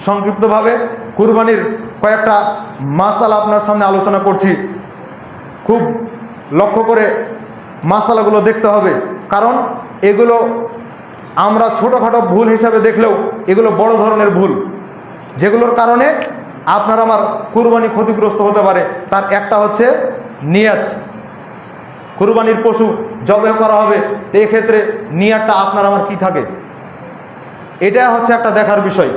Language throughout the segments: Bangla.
সংক্ষিপ্তভাবে কুরবানির কয়েকটা মাসালা আপনার সামনে আলোচনা করছি। খুব লক্ষ্য করে মাসালাগুলো দেখতে হবে। কারণ এগুলো আমরা ছোটোখাটো ভুল হিসাবে দেখলেও এগুলো বড় ধরনের ভুল। যেগুলোর কারণে আপনার আমার কুরবানি ক্ষতিগ্রস্ত হতে পারে। তার একটা হচ্ছে নিয়াত। কুরবানির পশু জবে করা হবে এক্ষেত্রে নিয়াতটা আপনার আমার কি থাকে? এটা হচ্ছে একটা দেখার বিষয়।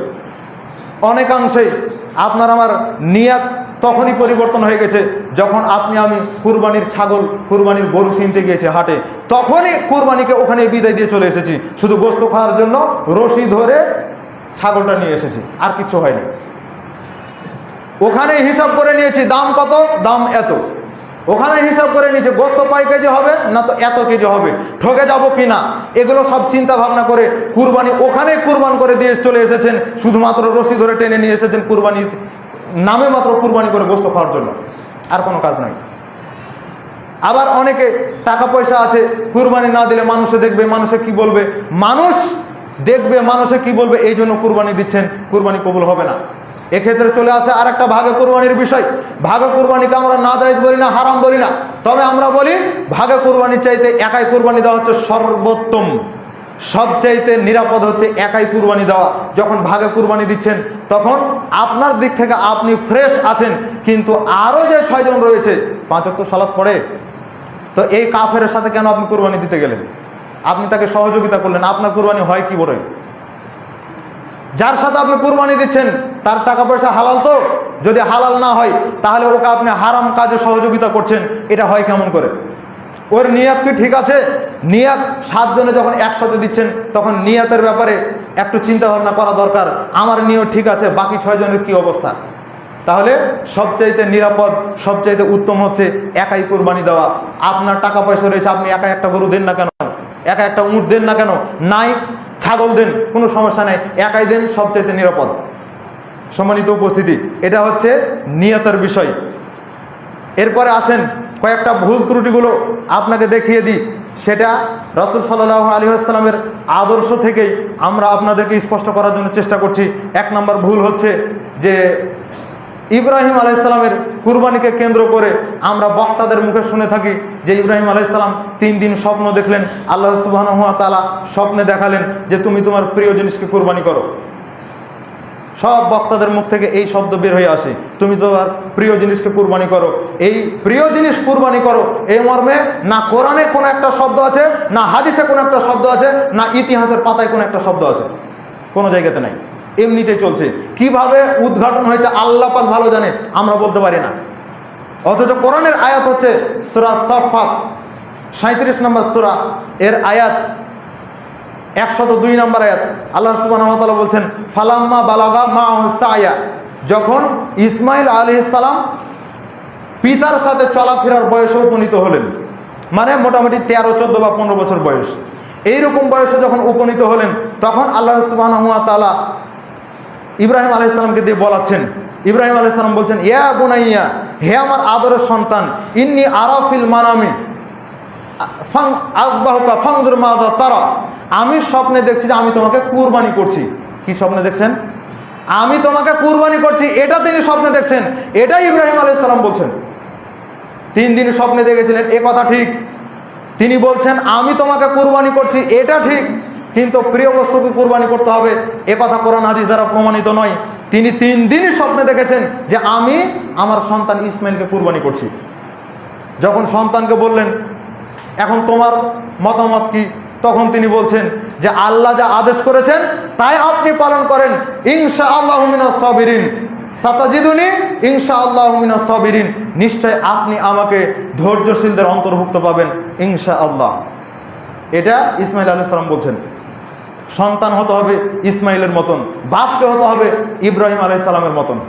অনেকাংশেই আপনার আমার নিয়াত তখনই পরিবর্তন হয়ে গেছে যখন আপনি আমি কুরবানির ছাগল, কুরবানির গরু কিনতে গিয়েছে হাটে। তখনই কুরবানিকে ওখানে বিদায় দিয়ে চলে এসেছি। শুধু গোস্ত খাওয়ার জন্য রশি ধরে ছাগলটা নিয়ে এসেছি। আর কিছু হয়নি। ওখানে হিসাব করে নিয়েছি, দাম কত? দাম এত। ওখানে হিসাব করে নিয়েছে, গোস্ত পাই কেজি হবে, না তো এত কেজি হবে, ঠকে যাব কি না এগুলো সব চিন্তা ভাবনা করে কুরবানি ওখানে কুরবান করে দিয়ে চলে এসেছেন, শুধুমাত্র রশি ধরে টেনে নিয়ে এসেছেন কুরবানি, নামে মাত্র কুরবানি করে গোস্ত খাওয়ার জন্য। আর কোনো কাজ নাই। আবার অনেকে টাকা পয়সা আছে, কুরবানি না দিলে মানুষে দেখবে, মানুষে কি বলবে? মানুষ দেখবে মানুষে কি বলবে, এই জন্য কুরবানি দিচ্ছেন, কুরবানি কবুল হবে না। এক্ষেত্রে চলে আসে আর একটা ভাগে কুরবানির বিষয়। ভাগে কুরবানিকে আমরা না যাইজ বলি না, হারাম বলি না। তবে আমরা বলি, ভাগে কুরবানির চাইতে একাই কুরবানি দেওয়া হচ্ছে সর্বোত্তম। সবচাইতে নিরাপদ হচ্ছে একাই কুরবানি দেওয়া। যখন ভাগে কুরবানি দিচ্ছেন, তখন আপনার দিক থেকে আপনি ফ্রেশ আছেন, কিন্তু আরও যে ছয়জন রয়েছে পাঁচ অক্ট সালাদ পড়ে। তো এই কাফের সাথে কেন আপনি কুরবানি দিতে গেলেন? আপনি তাকে সহযোগিতা করলেন, আপনার কুরবানি হয় কি বলে? যার সাথে আপনি কুরবানি দিচ্ছেন, তার টাকা পয়সা হালাল তো? যদি হালাল না হয়, তাহলে ওকে আপনি হারাম কাজে সহযোগিতা করছেন, এটা হয় কেমন করে? ওর নিয়াত কি ঠিক আছে? নিয়াত সাতজনে যখন একসাথে দিচ্ছেন, তখন নিয়াতের ব্যাপারে একটু চিন্তা ভাবনা করা দরকার, আমার নিয়ত ঠিক আছে, বাকি ছয়জনের কি অবস্থা? তাহলে সবচাইতে নিরাপদ, সবচাইতে উত্তম হচ্ছে একাই কোরবানি দেওয়া। আপনার টাকা পয়সা রয়েছে, আপনি একা একটা গরু দেন না কেন? একা একটা উঁট দেন না কেন? নাই, ছাগল দেন, কোনো সমস্যা নেই। একাই দেন, সবচাইতে নিরাপদ। সম্মানিত উপস্থিতি, এটা হচ্ছে নিয়তের বিষয়। এরপরে আসেন কয়েকটা ভুল ত্রুটিগুলো আপনাকে দেখিয়ে দিই। সেটা রসুল সাল্লাহ আলী আসসালামের আদর্শ থেকেই আমরা আপনাদেরকে স্পষ্ট করার জন্য চেষ্টা করছি। এক নম্বর ভুল হচ্ছে যে ইব্রাহিম আলাইসালামের কুরবানিকে কেন্দ্র করে আমরা বক্তাদের মুখে শুনে থাকি যে ইব্রাহিম আলাইসালাম তিন দিন স্বপ্ন দেখলেন, আল্লাহ সুবাহ তালা স্বপ্নে দেখালেন যে তুমি তোমার প্রিয় জিনিসকে কুরবানি করো। সব বক্তাদের মুখ থেকে এই শব্দ বের হয়ে আসে, তুমি তোমার প্রিয় জিনিসকে কুরবানি করো। এই প্রিয় জিনিস কুরবানি করো, এই মর্মে না কোরআনে কোনো একটা শব্দ আছে, না হাদিসে কোনো একটা শব্দ আছে, না ইতিহাসের পাতায় কোনো একটা শব্দ আছে। কোনো জায়গাতে নাই। এমনিতেই চলছে। কীভাবে উদ্ঘাটন হয়েছে, আল্লাহ পাক ভালো জানে, আমরা বলতে পারি না। অথচ কোরআনের আয়াত হচ্ছে সুরা সফাত সাঁত্রিশ নম্বর সুরা। এর আয়াত, একশত দুই নম্বর আয়াত। আল্লাহ সুবাহ বলছেন, ফালাম্মা বালাগা মা সায়া। যখন ইসমাইল আলি সালাম পিতার সাথে চলাফেরার বয়সে উপনীত হলেন মানে মোটামুটি তেরো, চোদ্দ বা পনেরো বছর বয়স, এইরকম বয়সে যখন উপনীত হলেন, তখন আল্লাহ সুবাহ তালা ইব্রাহিম আলাইসালামকে দিয়ে বলাচ্ছেন। ইব্রাহিম আলাইসালাম বলছেন, ইয়া বুনাইয়া, হে আমার আদরের সন্তান, ইন্নি আরাফিল মানামি। ফাং আকবাহকা ফাংদুর মাদা তারা। আমি স্বপ্নে দেখছি যে আমি তোমাকে কুরবানি করছি। কি স্বপ্নে দেখছেন? আমি তোমাকে কুরবানি করছি, এটা তিনি স্বপ্নে দেখছেন, এটাই ইব্রাহিম আলাইসালাম বলছেন। তিন দিন স্বপ্নে দেখেছিলেন, এ কথা ঠিক। তিনি বলছেন, আমি তোমাকে কুরবানি করছি, এটা ঠিক। কিন্তু প্রিয় বস্তুকে কুরবানি করতে হবে। এ কথা কোরআন হাদিস দ্বারা প্রমাণিত নয়। তিনি তিন দিনই স্বপ্নে দেখেছেন যে আমি আমার সন্তান ইসমাইলকে কুরবানি করছি। যখন সন্তানকে বললেন, এখন তোমার মতামত কি? তখন তিনি বলছেন যে, আল্লাহ যা আদেশ করেছেন, তাই আপনি পালন করেন। ইনশা আল্লাহ সাবিরিন। সাতাজিদুনি ইনশা আল্লাহ সাবিরিন। নিশ্চয় আপনি আমাকে ধৈর্যশীলদের অন্তর্ভুক্ত পাবেন ইনশা আল্লাহ এটা ইসমাইল আলাইহিস সালাম বলছেন। সন্তান হতে হবে ইসমাইলের মতন, বাপকে হতে হবে ইব্রাহিম আলাইসালামের মতন।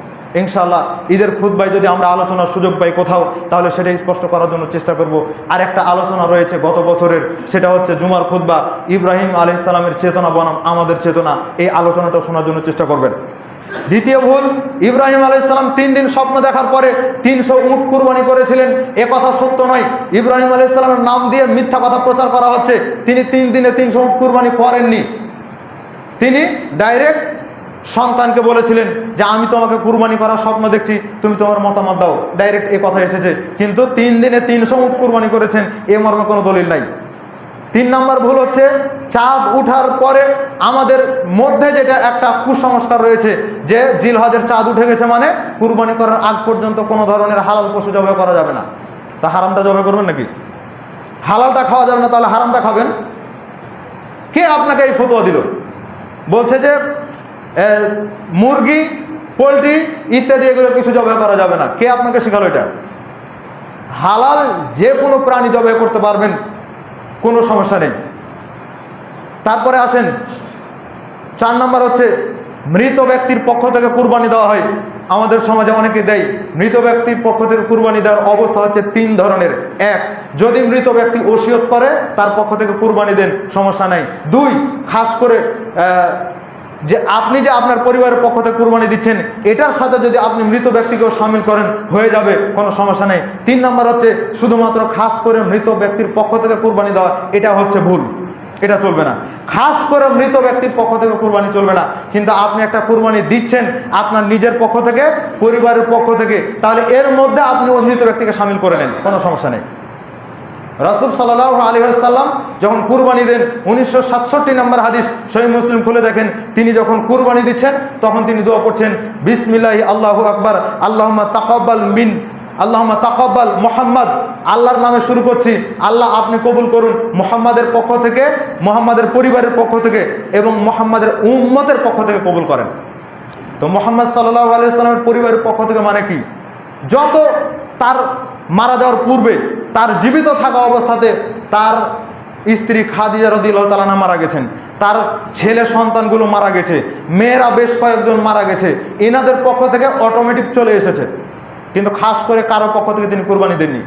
ইনশাল্লাহ ঈদের খুদ্বায় যদি আমরা আলোচনার সুযোগ পাই কোথাও, তাহলে সেটা স্পষ্ট করার জন্য চেষ্টা করব। আর একটা আলোচনা রয়েছে গত বছরের, সেটা হচ্ছে জুমার খুদ্া ইব্রাহিম আলাইসালামের চেতনা বনাম, আমাদের চেতনা, এই আলোচনাটা শোনার জন্য চেষ্টা করবেন। দ্বিতীয় ভুল, ইব্রাহিম আলাইসালাম তিন দিন স্বপ্ন দেখার পরে তিনশো উট কুরবানি করেছিলেন। এ কথা সত্য নয়, ইব্রাহিম আলাইসালামের নাম দিয়ে মিথ্যা কথা প্রচার করা হচ্ছে। তিনি তিন দিনে তিনশো উট কুরবানি করেননি। তিনি ডাইরেক্ট সন্তানকে বলেছিলেন যে, আমি তোমাকে কুরবানি করার স্বপ্ন দেখছি, তুমি তোমার মতামত দাও। ডাইরেক্ট এ কথা এসেছে। কিন্তু তিন দিনে তিনশো উট কুরবানি করেছেন, এ মর্মে কোনো দলিল নাই। তিন নম্বর ভুল হচ্ছে, চাঁদ উঠার পরে আমাদের মধ্যে যেটা একটা কুসংস্কার রয়েছে, যে জিলহজের চাঁদ উঠে গেছে মানে কুরবানি করার আগ পর্যন্ত কোনো ধরনের হালাল পশু জবাই করা যাবে না। তা হারামটা জবাই করবেন নাকি? হালালটা খাওয়া যাবে না, তাহলে হারামটা খাবেন। কে আপনাকে এই ফতোয়া দিল? বলছে যে মুরগি, পোলট্রি ইত্যাদি এগুলো কিছু জবাই করা যাবে না। কে আপনাকে শেখালো এটা? হালাল যে কোনো প্রাণী জবাই করতে পারবেন, কোনো সমস্যা নেই। তারপরে আসেন, চার নম্বর হচ্ছে, মৃত ব্যক্তির পক্ষ থেকে কুরবানি দেওয়া হয়। আমাদের সমাজে অনেকে দেয়, মৃত ব্যক্তির পক্ষ থেকে কুরবানি দেওয়ার অবস্থা হচ্ছে তিন ধরনের। এক, যদি মৃত ব্যক্তি ওসিয়ত করে, তার পক্ষ থেকে কুরবানি দেন, সমস্যা নাই। দুই, খাস করে যে আপনি যে আপনার পরিবারের পক্ষ থেকে কুরবানি দিচ্ছেন, এটার সাথে যদি আপনি মৃত ব্যক্তিকেও সামিল করেন, হয়ে যাবে, কোনো সমস্যা নেই। তিন নম্বর হচ্ছে, শুধুমাত্র খাস করে মৃত ব্যক্তির পক্ষ থেকে কুরবানি দেওয়া, এটা হচ্ছে ভুল। এটা চলবে না। খাস করে মৃত ব্যক্তির পক্ষ থেকে কোরবানি চলবে না। কিন্তু আপনি একটা কুরবানি দিচ্ছেন আপনার নিজের পক্ষ থেকে, পরিবারের পক্ষ থেকে, তাহলে এর মধ্যে আপনি ওই মৃত ব্যক্তিকে সামিল করে নেন, কোনো সমস্যা নেই। রাসুল সাল্লাহ আলী সাল্লাম যখন কুরবানি দেন, উনিশশো সাতষট্টি নম্বর হাদিস সহি মুসলিম খুলে দেখেন, তিনি যখন কুরবানি দিচ্ছেন, তখন তিনি দোয়া করছেন, বিসমিল্লাহি আল্লাহু আকবর আল্লাহ তাকব্বাল মিন। আল্লাহমা তাকব্বাল মোহাম্মদ। আল্লাহর নামে শুরু করছি। আল্লাহ আপনি কবুল করুন। মোহাম্মদের পক্ষ থেকে, মোহাম্মদের পরিবারের পক্ষ থেকে এবং মোহাম্মদের উম্মতের পক্ষ থেকে কবুল করেন। তো মোহাম্মদ সাল্লাহ আলিয়াল্লামের পরিবারের পক্ষ থেকে মানে কি? যত তার মারা যাওয়ার পূর্বে, তার জীবিত থাকা অবস্থাতে তার স্ত্রী খাদিজা রদিল্লাহ তালানা মারা গেছেন। তার ছেলে সন্তানগুলো মারা গেছে। মেয়েরা বেশ কয়েকজন মারা গেছে। এনাদের পক্ষ থেকে অটোমেটিক চলে এসেছে। কিন্তু খাস করে কারও পক্ষ থেকে তিনি কোরবানি দেননি।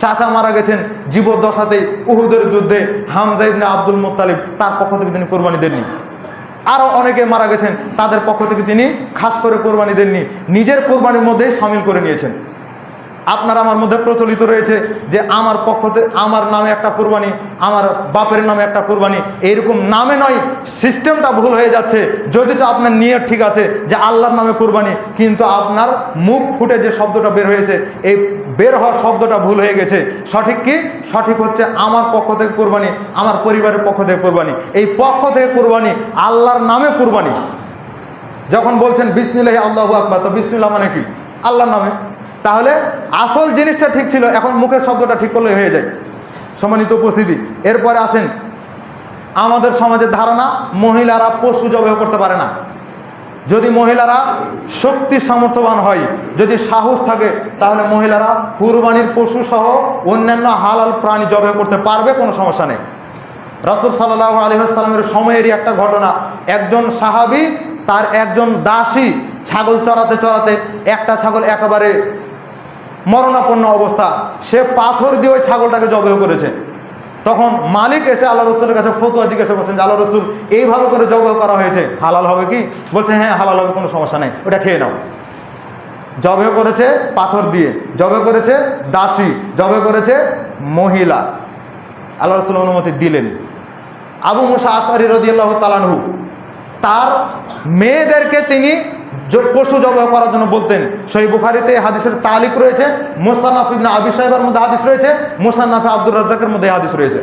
চাচা মারা গেছেন জীবদ্দশাতেই, উহুদের যুদ্ধে হামজা ইবনে আব্দুল মুতালিব তার পক্ষ থেকে তিনি কোরবানি দেননি। আরও অনেকে মারা গেছেন, তাদের পক্ষ থেকে তিনি খাস করে কোরবানি দেননি, নিজের কোরবানির মধ্যেই সামিল করে নিয়েছেন। আপনার আমার মধ্যে প্রচলিত রয়েছে যে আমার পক্ষ থেকে আমার নামে একটা কোরবানি, আমার বাপের নামে একটা কোরবানি। এইরকম নামে নয়, সিস্টেমটা ভুল হয়ে যাচ্ছে। যদি তো আপনার নিয়ে ঠিক আছে যে আল্লাহর নামে কোরবানি, কিন্তু আপনার মুখ ফুটে যে শব্দটা বের হয়েছে, এই বের হওয়ার শব্দটা ভুল হয়ে গেছে। সঠিক কি? সঠিক হচ্ছে আমার পক্ষ থেকে কোরবানি, আমার পরিবারের পক্ষ থেকে কোরবানি। এই পক্ষ থেকে কোরবানি আল্লাহর নামে কোরবানি। যখন বলছেন, বিসমিল্লাহ, আল্লাহ আকবার তো বিসমিল্লাহ মানে কি? আল্লাহর নামে। তাহলে আসল জিনিসটা ঠিক ছিল, এখন মুখের শব্দটা ঠিক করলে হয়ে যায়। সম্মানিত উপস্থিতি, এরপরে আসেন, আমাদের সমাজের ধারণা, মহিলারা পশু জবাই করতে পারে না। যদি মহিলারা শক্তি সামর্থ্যবান হয়, যদি সাহস থাকে, তাহলে মহিলারা কুরবানির পশু সহ অন্যান্য হালাল প্রাণী জবাই করতে পারবে, কোনো সমস্যা নেই। রাসুল সাল্লাহ আলহিহাস্লামের সময়েরই একটা ঘটনা, একজন সাহাবি তার একজন দাসী ছাগল চড়াতে চড়াতে একটা ছাগল একেবারে মরণাপন্ন অবস্থা। সে পাথর দিয়ে ওই ছাগলটাকে জবাই করেছে। তখন মালিক এসে আল্লাহ রসুলের কাছে ফতুয়া জিজ্ঞাসা করছেন, যে আল্লাহ রসুল, এইভাবে করে জবাই করা হয়েছে, হালাল হবে কি? বলছে হ্যাঁ হালাল হবে, কোনো সমস্যা নেই, ওটা খেয়ে নাও। জবে করেছে পাথর দিয়ে জবে করেছে দাসী জবে করেছে মহিলা। আল্লাহ রসুল অনুমতি দিলেন। আবু মুসা আশারি রদিয়াল্লাহ তালানহু তার মেয়েদেরকে তিনি পশু জবাই করার জন্য বলতেন সেই বুখারিতে হাদিসের তালিক রয়েছে, মোসান্নাফ ইবনা আবি সাহেবের মধ্যে হাদিস রয়েছে, মোসান্নাফে আব্দুর রাজ্জাকের মধ্যে হাদিস রয়েছে।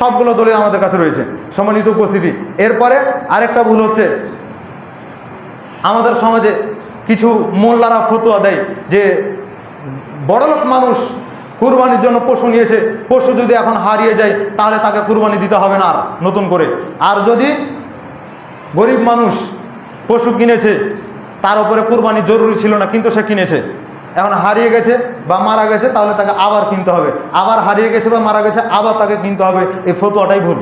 সবগুলো দলিল আমাদের কাছে রয়েছে, সম্মানিত উপস্থিতি। এরপরে আরেকটা ভুল হচ্ছে, আমাদের সমাজে কিছু মোল্লারা ফতুয়া দেয় যে, বড়লোক মানুষ কুরবানির জন্য পশু নিয়েছে, পশু যদি এখন হারিয়ে যায়, তাহলে তাকে কুরবানি দিতে হবে না আর, নতুন করে। আর যদি গরিব মানুষ পশু কিনেছে তার উপরে কুরবানি জরুরি ছিল না, কিন্তু সে কিনেছে। এখন হারিয়ে গেছে বা মারা গেছে, তাহলে তাকে আবার কিনতে হবে। আবার হারিয়ে গেছে বা মারা গেছে, আবার তাকে কিনতে হবে। এই ফতুয়াটাই ভুল।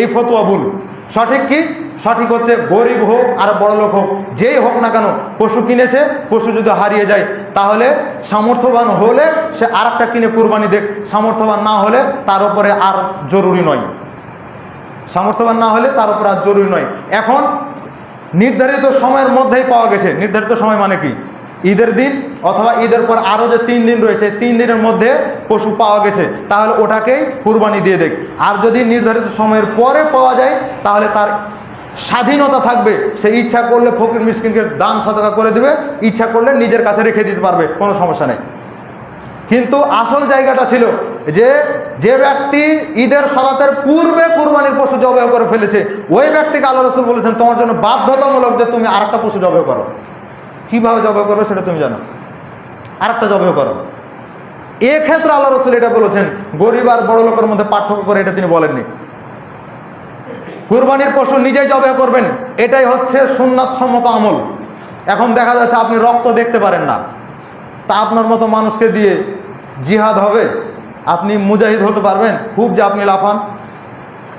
এই ফতুয়া ভুল। সঠিক কি? সঠিক হচ্ছে গরিব হোক আর বড় লোক হোক, যেই হোক না কেন, পশু কিনেছে, পশু যদি হারিয়ে যায়, তাহলে সামর্থ্যবান হলে সে আর একটা কিনে কুরবানি দেখ। সামর্থ্যবান না হলে তার উপরে আর জরুরি নয়। সামর্থ্যবান না হলে তার উপর আর জরুরি নয়। এখন নির্ধারিত সময়ের মধ্যেই পাওয়া গেছে। নির্ধারিত সময় মানে কি? ঈদের দিন অথবা ঈদের পর আরও যে তিন দিন রয়েছে, তিন দিনের মধ্যে পশু পাওয়া গেছে। তাহলে ওটাকেই কুরবানি দিয়ে দেখ। আর যদি নির্ধারিত সময়ের পরে পাওয়া যায়, তাহলে তার স্বাধীনতা থাকবে। সে ইচ্ছা করলে ফকির মিসকিনকে দান সদকা করে দিবে, ইচ্ছা করলে নিজের কাছে রেখে দিতে পারবে, কোনো সমস্যা নেই। কিন্তু আসল জায়গাটা ছিল যে যে ব্যক্তি ঈদের সলাতের পূর্বে কুরবানির পশু জবাই করে ফেলেছে, ওই ব্যক্তিকে আল্লাহ রসুল বলেছেন, তোমার জন্য বাধ্যতামূলক যে তুমি আরেকটা পশু জবাই করো। কীভাবে জবাই করবে সেটা তুমি জানো? আর আরেকটা জবাই করো। এক্ষেত্রে আল্লাহ রসুল এটা বলেছেন, গরিব আর বড় লোকের মধ্যে পার্থক্য করে এটা তিনি বলেননি। কুরবানির পশু নিজেই জবাই করবেন, এটাই হচ্ছে সুন্নাত সম্মত আমল। এখন দেখা যাচ্ছে আপনি রক্ত দেখতে পারেন না। তা আপনার মতো মানুষকে দিয়ে জিহাদ হবে। আপনি মুজাহিদ হতে পারবেন, খুব যে আপনি লাফান।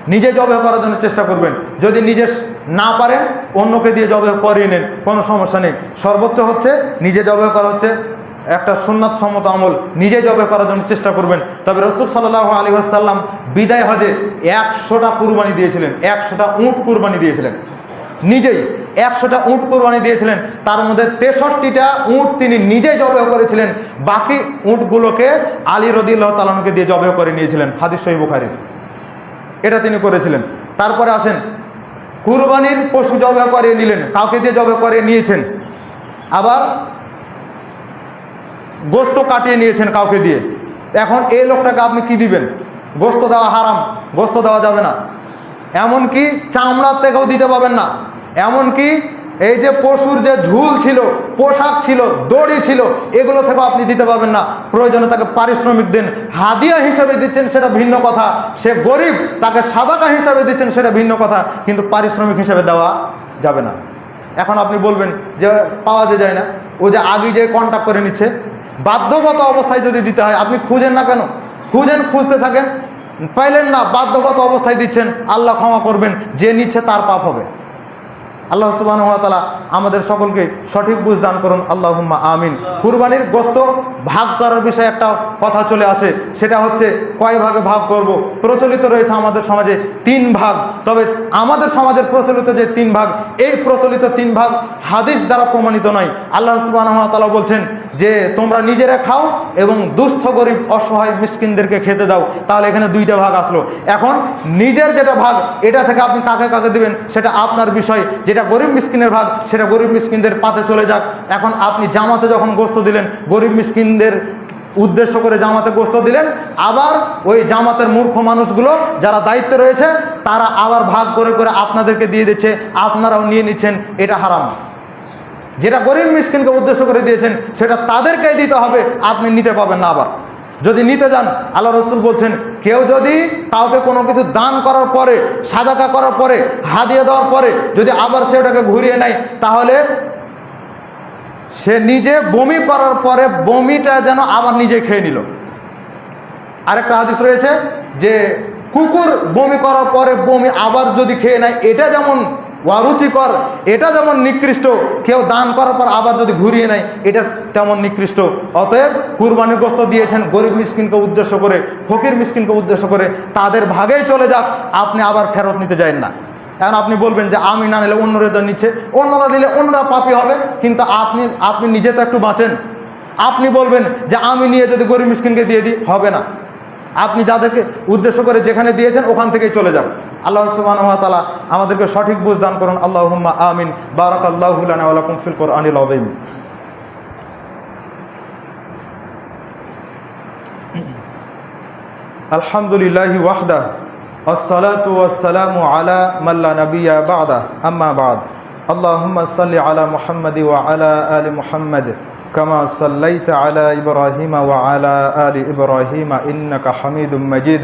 নিজে জবে করার জন্য চেষ্টা করবেন। যদি নিজে না পারেন, অন্যকে দিয়ে জবে করিয়ে নেন, কোনো সমস্যা নেই। সর্বোচ্চ হচ্ছে নিজে জবে করা হচ্ছে, একটা সুন্নাত সম্মত আমল। নিজে জবে করার জন্য চেষ্টা করবেন। তবে রসুল সাল্লাহ আলী আসাল্লাম বিদায় হজে একশোটা কুরবানি দিয়েছিলেন, একশোটা উঁট কুরবানি দিয়েছিলেন। নিজেই একশোটা উঁট কোরবানি দিয়েছিলেন। তার মধ্যে তেষট্টিটা উঁট তিনি নিজেই জবেহ করেছিলেন। বাকি উঁটগুলোকে আলী রদিল্লাহ তালানুকে দিয়ে জবেহ করে নিয়েছিলেন, হাদিস শহীদ বুখারি। এটা তিনি করেছিলেন। তারপরে আসেন, কুরবানির পশু জবেহ করে নিলেন, কাউকে দিয়ে জবেহ করে নিয়েছেন। আবার গোস্ত কাটিয়ে নিয়েছেন কাউকে দিয়ে। এখন এই লোকটাকে আপনি কি দিবেন? গোস্ত দেওয়া হারাম, গোস্ত দেওয়া যাবে না। এমনকি চামড়ার থেকেও দিতে পাবেন না। এমনকি এই যে পশুর যে ঝুল ছিল, পোশাক ছিল, দড়ি ছিল, এগুলো থেকেও আপনি দিতে পারবেন না। প্রয়োজনে তাকে পারিশ্রমিক দেন। হাদিয়া হিসাবে দিচ্ছেন সেটা ভিন্ন কথা। সে গরিব, তাকে সাদাকা হিসাবে দিচ্ছেন সেটা ভিন্ন কথা। কিন্তু পারিশ্রমিক হিসাবে দেওয়া যাবে না। এখন আপনি বলবেন যে পাওয়া যে যায় না। ও যে আগে যে কন্ট্যাক্ট করে নিচ্ছে। বাধ্যগত অবস্থায় যদি দিতে হয়, আপনি খুঁজেন না কেন? খুঁজেন, খুঁজতে থাকেন। পাইলেন না, বাধ্যগত অবস্থায় দিচ্ছেন। আল্লাহ ক্ষমা করবেন। যে নিচ্ছে তার পাপ হবে। আল্লাহ সুবাহতালা আমাদের সকলকে সঠিক বুঝ দান করুন। আল্লাহ আমিন। কুরবানির গোস্ত ভাগ করার বিষয়ে একটা কথা চলে আসে। সেটা হচ্ছে কয় ভাগে ভাগ করব? প্রচলিত রয়েছে আমাদের সমাজে তিন ভাগ। তবে আমাদের সমাজের প্রচলিত যে তিন ভাগ, এই প্রচলিত তিন ভাগ হাদিস দ্বারা প্রমাণিত নয়। আল্লাহ সুবাহ বলছেন যে তোমরা নিজেরা খাও এবং দুস্থ, গরিব, অসহায় মিসকিনদেরকে খেতে দাও, তাহলে এখানে দুইটা ভাগ আসলো। এখন নিজের যেটা ভাগ, এটা থেকে আপনি কাকে কাকে দিবেন, সেটা আপনার বিষয়। যেটা গরিব মিসকিনের ভাগ, সেটা গরিব মিসকিনদের পাতে চলে যাক। এখন আপনি জামাতে যখন গোস্ত দিলেন, গরিব মিসকিনদের উদ্দেশ্য করে জামাতে গোস্ত দিলেন, আবার ওই জামাতের মূর্খ মানুষগুলো যারা দায়িত্বে রয়েছে, তারা আবার ভাগ করে করে আপনাদেরকে দিয়ে দিচ্ছে, আপনারাও নিয়ে নিচ্ছেন, এটা হারাম। যেটা গরিব মিসকিনকে উদ্দেশ্য করে দিয়েছেন, সেটা তাদেরকেই দিতে হবে, আপনি নিতে পাবেন না আবার। যদি নিতে যান, আল্লাহ রসুল বলছেন, কেউ যদি কাউকে কোনো কিছু দান করার পরে, সাদাকা করার পরে, হাদিয়ে দেওয়ার পরে, যদি আবার সে ওটাকে ঘুরিয়ে নেয়, তাহলে সে নিজে বমি করার পরে বমিটা যেন আবার নিজে খেয়ে নিল। আরেকটা হাদিস রয়েছে যে, কুকুর বমি করার পরে বমি আবার যদি খেয়ে নেয়, এটা যেমন অরুচিকর এটা যেমন নিকৃষ্ট, কেউ দান করার পর আবার যদি ঘুরিয়ে নেয়, এটা তেমন নিকৃষ্ট। অতএব কুরবানির গোস্ত দিয়েছেন গরিব মিসকিনকে উদ্দেশ্য করে, ফকির মিসকিনকে উদ্দেশ্য করে, তাদের ভাগেই চলে যাক, আপনি আবার ফেরত নিতে যান না। এখন আপনি বলবেন যে আমি না নিলে অন্যরা নিচ্ছে, অন্যরা নিলে অন্যরা পাপি হবে, কিন্তু আপনি আপনি নিজে তো একটু বাঁচেন। আপনি বলবেন যে আমি নিয়ে যদি গরিব মিসকিনকে দিয়ে দিই, হবে না। আপনি যাদেরকে উদ্দেশ্য করে যেখানে দিয়েছেন, ওখান থেকেই চলে যান। আল্লাহ সুবাহ আমাদেরকে সঠিক বুঝ দান করুন। আল্লাহ আমিন। বারাক আল্লাহুল ফিল কোরআন আদিম আলহামদুলিল্লাহ ওয়াহদা, আসসালাতু ওয়াসসালামু আলা মাল্লা নবিয়া বাদা। আম্মা বাদ। আল্লাহুম্মা সাল্লি আলা মুহাম্মাদি ওয়া আলা আলি মুহাম্মাদ, কামা সাল্লাইতা আলা ইব্রাহিমা ওয়া আলা আলি ইব্রাহিমা ইন্নাকা হামিদুম মজিদ।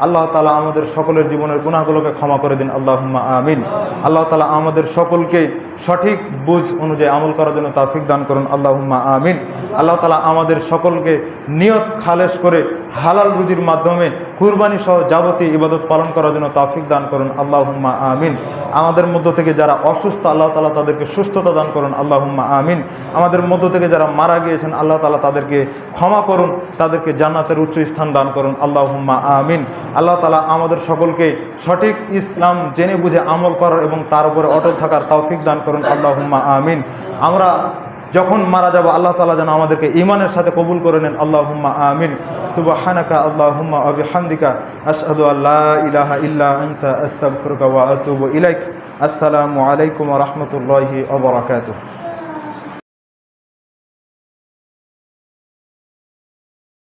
আল্লাহ তালা আমাদের সকলের জীবনের গুণাগুলোকে ক্ষমা করে দিন আল্লাহ আমিন। আল্লাহ তালা আমাদের সকলকে সঠিক বুঝ অনুযায়ী আমল করার জন্য তাফিক দান করুন আল্লাহ আমিন। আল্লাহ তালা আমাদের সকলকে নিয়ত খালেস করে হালাল রুজির মাধ্যমে কুরবানি সহ যাবতীয় ইবাদত পালন করার জন্য তৌফিক দান করুন। আল্লাহ আমিন। আমাদের মধ্য থেকে যারা অসুস্থ, আল্লাহ তালা তাদেরকে সুস্থতা দান করুন। আল্লাহ আমিন। আমাদের মধ্য থেকে যারা মারা গিয়েছেন, আল্লাহ তালা তাদেরকে ক্ষমা করুন, তাদেরকে জান্নাতের উচ্চ স্থান দান করুন। আল্লাহ আমিন। আল্লাহ তালা আমাদের সকলকে সঠিক ইসলাম জেনে বুঝে আমল করার এবং তার উপরে অটল থাকার তৌফিক দান করুন। আল্লাহ আমিন। আমরা যখন মারা যাব, আল্লাহ তালা যেন আমাদেরকে ইমানের সাথে কবুল করে নেন। আল্লাহ হুম্মা আমিন। সুবাহানাকা আল্লাহ হুম্মা আবি হান্দিকা আসাদু আল্লাহ ইলাহা ইল্লা আন্তা ওয়া ইলাইক। আসসালামু আলাইকুম ওয়া রাহমাতুল্লাহি